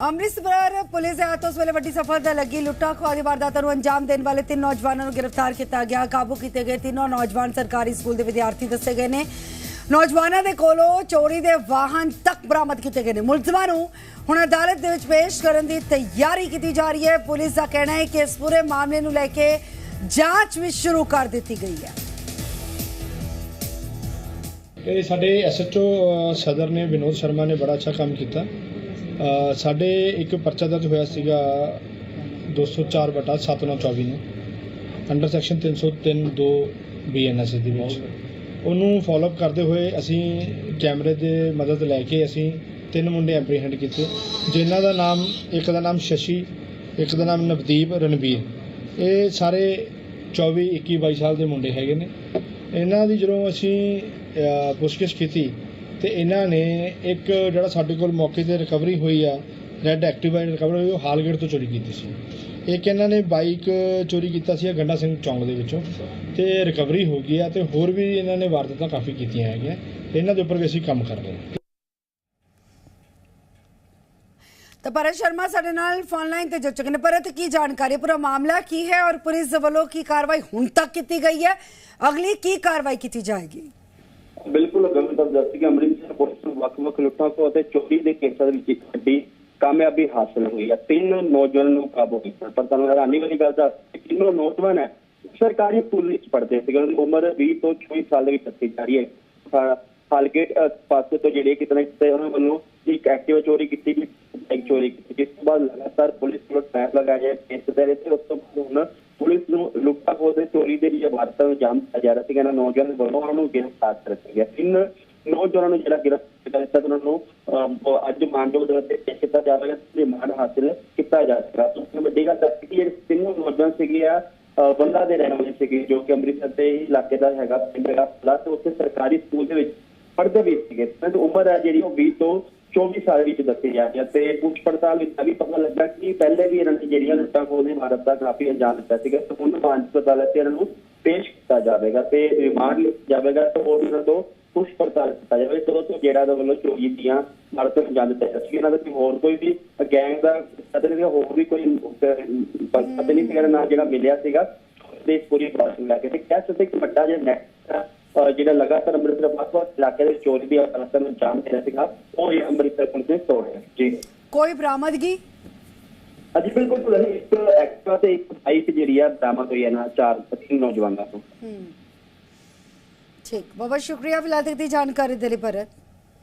Amritsar police ਦੇ ਉਸ ਵੇਲੇ ਵੱਡੀ ਸਫਲਤਾ ਲੱਗੀ। ਲੁੱਟਾਂ ਖੋਹਾਂ ਦੀ ਵਾਰਦਾਤਾਂ ਨੂੰ ਅੰਜਾਮ ਦੇਣ ਵਾਲੇ ਤਿੰਨ ਨੌਜਵਾਨਾਂ ਨੂੰ ਗ੍ਰਿਫਤਾਰ ਕੀਤਾ ਗਿਆ। ਕਾਬੂ ਕੀਤੇ ਗਏ ਤਿੰਨੋਂ ਨੌਜਵਾਨ ਸਰਕਾਰੀ ਸਕੂਲ ਦੇ ਵਿਦਿਆਰਥੀ ਦੱਸੇ ਗਏ ਨੇ। ਨੌਜਵਾਨਾਂ ਦੇ ਕੋਲੋਂ ਚੋਰੀ ਦੇ ਵਾਹਨ ਤੱਕ ਬਰਾਮਦ ਕੀਤੇ ਗਏ ਨੇ। ਮੁਲਜ਼ਮਾਂ ਨੂੰ ਹੁਣ ਅਦਾਲਤ ਦੇ ਵਿੱਚ ਪੇਸ਼ ਕਰਨ ਦੀ ਤਿਆਰੀ ਕੀਤੀ ਜਾ ਰਹੀ ਹੈ। ਪੁਲਿਸ ਦਾ ਕਹਿਣਾ ਹੈ ਕਿ ਇਸ ਪੂਰੇ ਮਾਮਲੇ ਨੂੰ ਲੈ ਕੇ ਜਾਂਚ ਵੀ ਸ਼ੁਰੂ ਕਰ ਦਿੱਤੀ ਗਈ ਹੈ। ਇਹ ਸਾਡੇ ਐਸਐਚਓ ਸਦਰ ਨੇ, ਵਿਨੋਦ ਸ਼ਰਮਾ ਨੇ ਬੜਾ ਅੱਛਾ ਕੰਮ ਕੀਤਾ। ਸਾਡੇ ਇੱਕ ਪਰਚਾ ਦਰਜ ਹੋਇਆ ਸੀਗਾ 204 ਬਟਾ 7924 ਨੂੰ ਅੰਡਰ ਸੈਕਸ਼ਨ 303 2 ਬੀਐਨਐਸ ਦੇ ਵਿੱਚ। ਉਹਨੂੰ ਫਾਲੋਅਪ ਕਰਦੇ ਹੋਏ ਅਸੀਂ ਕੈਮਰੇ ਦੇ ਮਦਦ ਲੈ ਕੇ ਅਸੀਂ ਤਿੰਨ ਮੁੰਡੇ ਐਪਰੀਹੈਂਡ ਕੀਤੇ, ਜਿਨ੍ਹਾਂ ਦਾ ਨਾਮ, ਇੱਕ ਦਾ ਨਾਮ ਸ਼ਸ਼ੀ, ਇੱਕ ਦਾ ਨਾਮ ਨਵਦੀਪ ਰਣਬੀਰ ਇਹ ਸਾਰੇ 24 21 22 ਸਾਲ ਦੇ ਮੁੰਡੇ ਹੈਗੇ ਨੇ। ਇਹਨਾਂ ਦੀ ਜਦੋਂ ਅਸੀਂ ਪੁੱਛਗਿੱਛ ਕੀਤੀ ਤੇ ਇਹਨਾਂ ਨੇ ਇੱਕ ਜਿਹੜਾ ਸਾਡੇ ਕੋਲ ਮੌਕੇ ਤੇ ਰਿਕਵਰੀ ਹੋਈ ਆ ਰੈੱਡ ਐਕਟਿਵਾ ਰਿਕਵਰੀ ਹੋਈ, ਉਹ ਹਾਲਗੇਟ ਤੋਂ ਚੋਰੀ ਕੀਤੀ ਸੀ। ਇੱਕ ਇਹਨਾਂ ਨੇ ਬਾਈਕ ਚੋਰੀ ਕੀਤਾ ਸੀ ਗੰਡਾ ਸਿੰਘ ਚੌਂਕ ਦੇ ਵਿੱਚੋਂ ਤੇ ਰਿਕਵਰੀ ਹੋ ਗਈ ਆ ਤੇ ਹੋਰ ਵੀ ਇਹਨਾਂ ਨੇ ਵਾਰਦਾਤਾਂ ਕਾਫੀ ਕੀਤੀਆਂ ਹੈਗੀਆਂ ਇਹਨਾਂ ਦੇ ਉੱਪਰ ਵੀ ਅਸੀਂ ਕੰਮ ਕਰ ਰਹੇ ਹਾਂ। ਤਾਂ ਭਰਤ ਸ਼ਰਮਾ ਸਾਡੇ ਨਾਲ ਫੋਨ ਲਾਈਨ ਤੇ ਜੁੜ ਚੁੱਕੇ ਨੇ ਪਰਤ ਕੀ ਜਾਣਕਾਰੀ? ਪੂਰਾ ਮਾਮਲਾ ਕੀ ਹੈ ਔਰ ਪੁਲਿਸ ਵੱਲੋਂ ਕੀ ਕਾਰਵਾਈ ਹੁਣ ਤੱਕ ਕੀਤੀ ਗਈ ਹੈ? ਅਗਲੀ ਕੀ ਕਾਰਵਾਈ ਕੀਤੀ ਜਾਏਗੀ? ਬਿਲਕੁਲ ਅੰਮ੍ਰਿਤਸਰ ਪੁਲਿਸ ਨੂੰ ਵੱਖ-ਵੱਖ ਲੁੱਟਾਂ ਖੋਹ ਅਤੇ ਚੋਰੀ ਦੇ ਕੇਸਾਂ ਦੇ ਵਿੱਚ ਇੱਕ ਵੱਡੀ ਕਾਮਯਾਬੀ ਹਾਸਲ ਹੋਈ ਹੈ। ਤਿੰਨ ਨੌਜਵਾਨਾਂ ਨੂੰ ਕਾਬੂ ਕੀਤਾ। ਪਰ ਤੁਹਾਨੂੰ ਹੈਰਾਨੀ ਵਾਲੀ ਗੱਲ ਦੱਸ ਤਿੰਨੋਂ ਨੌਜਵਾਨ ਹੈ। ਸਰਕਾਰੀ ਪੁਲਿਸ ਵਿੱਚ ਪੜ੍ਹਦੇ ਸੀਗੇ। ਉਹਨਾਂ ਦੀ ਉਮਰ 20 ਤੋਂ 24 ਸਾਲ ਦੇ ਵਿੱਚ ਦੱਸੀ ਜਾ ਰਹੀ ਹੈ। ਹਾਲਗੇਟ ਅ, ਪਾਸੇ ਤੋਂ ਜਿਹੜੇ ਕਿਤਨੇ ਕਿਤੇ ਉਹਨਾਂ ਵੱਲੋਂ ਇੱਕ ਐਕਟਿਵਾ ਚੋਰੀ ਕੀਤੀ ਗਈ ਬਾਈਕ ਚੋਰੀ ਕੀਤੀ ਜਿਸ ਤੋਂ ਬਾਅਦ ਲਗਾਤਾਰ ਪੁਲਿਸ ਵੱਲੋਂ ਟ੍ਰੈਪ ਲਗਾਇਆ ਇਸ ਦੇ ਤੇ ਉਸ ਤੋਂ ਬਾਅਦ ਹੁਣ ਪੁਲਿਸ ਨੂੰ ਲੁੱਟਾਂ ਖੋਹ ਤੇ ਚੋਰੀ ਦੇ ਲਈ ਵਾਰਤਾ ਨੂੰ ਜਾਮ ਦਿੱਤਾ ਜਾ ਰਿਹਾ ਸੀਗਾ। ਇਹਨਾਂ ਨੌਜਵਾਨ ਵੱਲੋਂ ਉਹਨਾਂ ਨੂੰ ਗ੍ਰਿਫਤਾਰ ਕਰ ਲਿਆ ਗਿਆ। ਤਿੰਨ ਨੌਜਵਾਨਾਂ ਨੂੰ ਜਿਹੜਾ ਗ੍ਰਿਫਤਾਰ ਕੀਤਾ ਗਿਆ, ਉਹਨਾਂ ਨੂੰ ਅੱਜ ਮਾਨਯੋਗ ਅਦਾਲਤ ਤੇ ਪੇਸ਼ ਕੀਤਾ ਜਾਵੇਗਾ ਤੇ ਮਾਨ ਹਾਸਿਲ ਕੀਤਾ ਜਾ ਸਕਦਾ ਤੋਂ ਵੱਡੀ ਗੱਲ ਦੱਸ ਕਿ ਜਿਹੜੇ ਤਿੰਨੋਂ ਨੌਜਵਾਨ ਸੀਗੇ ਆ ਬੰਦਾ ਦੇ ਰਹਿਣ ਵਾਲੇ ਸੀਗੇ, ਜੋ ਕਿ ਅੰਮ੍ਰਿਤਸਰ ਦੇ ਇਲਾਕੇ ਦਾ ਹੈਗਾ, ਪਿੰਡ ਹੈਗਾ, ਪਲੱਸ ਉੱਥੇ ਸਰਕਾਰੀ ਸਕੂਲ ਦੇ ਵਿੱਚ ਪੜ੍ਹਦੇ ਵੀ ਸੀਗੇ। ਤੇ ਉਮਰ ਹੈ ਜਿਹੜੀ ਉਹ 20 ਤੋਂ 24 ਸਾਲ ਵਿੱਚ ਦੱਸੀ ਜਾ ਰਹੀ ਹੈ ਤੇ ਪੁੱਛ ਪੜਤਾਲ ਵਿੱਚ ਵੀ ਪਤਾ ਲੱਗਾ ਕਿ ਪਹਿਲੇ ਵੀ ਇਹਨਾਂ ਨੇ ਜਿਹੜੀਆਂ ਲੁੱਟਾਂ ਖੋਹ ਦੀ ਮਾਰਤ ਦਾ ਕਾਫੀ ਅੰਜਾਮ ਦਿੱਤਾ ਸੀਗਾ। ਤੇ ਹੁਣ ਮਾਨਸਿਕ ਅਦਾਲਤ ਤੇ ਇਹਨਾਂ ਨੂੰ ਪੇਸ਼ ਕੀਤਾ ਜਾਵੇਗਾ ਤੇ ਰਿਮਾਂਡ ਲਿਆ ਜਾਵੇਗਾ ਤੇ ਹੋਰ ਇਹਨਾਂ ਤੋਂ ਪੁੱਛ ਪੜਤਾਲ ਕੀਤਾ ਜਾਵੇ। ਜਦੋਂ ਤੋਂ ਜਿਹੜਾ ਦੇ ਵੱਲੋਂ ਚੋਰੀ ਦੀਆਂ ਨੂੰ ਅੰਜਾਮ ਦਿੱਤਾ ਸੀ ਇਹਨਾਂ ਦਾ ਕੋਈ ਹੋਰ ਕੋਈ ਵੀ ਗੈਂਗ ਦਾ ਪਤਾ ਨਹੀਂ ਹੋਰ ਵੀ ਕੋਈ ਪਤਾ ਨਹੀਂ ਸੀਗਾ ਨਾ ਜਿਹੜਾ ਮਿਲਿਆ ਸੀਗਾ ਤੇ ਇਸ ਪੂਰੀ ਪ੍ਰੋਸੈਸ ਲੈ ਕੇ। ਤੇ ਕਹਿ ਸਕਦੇ ਕਿ ਵੱਡਾ ਜਿਹਾ ਨੈਟ ਜਿਹੜਾ ਲਗਾਤਾਰ ਅੰਮ੍ਰਿਤਸਰ ਵੱਖ-ਵੱਖ ਇਲਾਕੇ ਦੇ ਚੋਰੀ ਦੀ ਵਾਰਦਾਤਾਂ ਨੂੰ ਅੰਜਾਮ ਦੇ ਰਿਹਾ ਸੀਗਾ ਉਹ ਇਹ ਅੰਮ੍ਰਿਤਸਰ ਪੁਲਿਸ ਨੇ ਤੋੜਿਆ ਜੀ। ਕੋਈ ਬਰਾਮਦਗੀ? ਅੱਜ ਬਿਲਕੁਲ ਤੁਹਾਨੂੰ ਇੱਕ ਤੇ ਇੱਕ ਬਾਈਕ ਜਿਹੜੀ ਆ ਬਰਾਮਦ ਹੋਈ ਹੈ ਨਾ, ਚਾਰ ਤਿੰਨ ਨੌਜਵਾਨਾਂ ਤੋਂ। ਠੀਕ। ਬਹੁਤ ਬਹੁਤ ਸ਼ੁਕਰੀਆ ਫਿਲਹਾਲ ਤੱਕ ਦੀ ਜਾਣਕਾਰੀ ਦੇ ਲਈ ਭਰਤ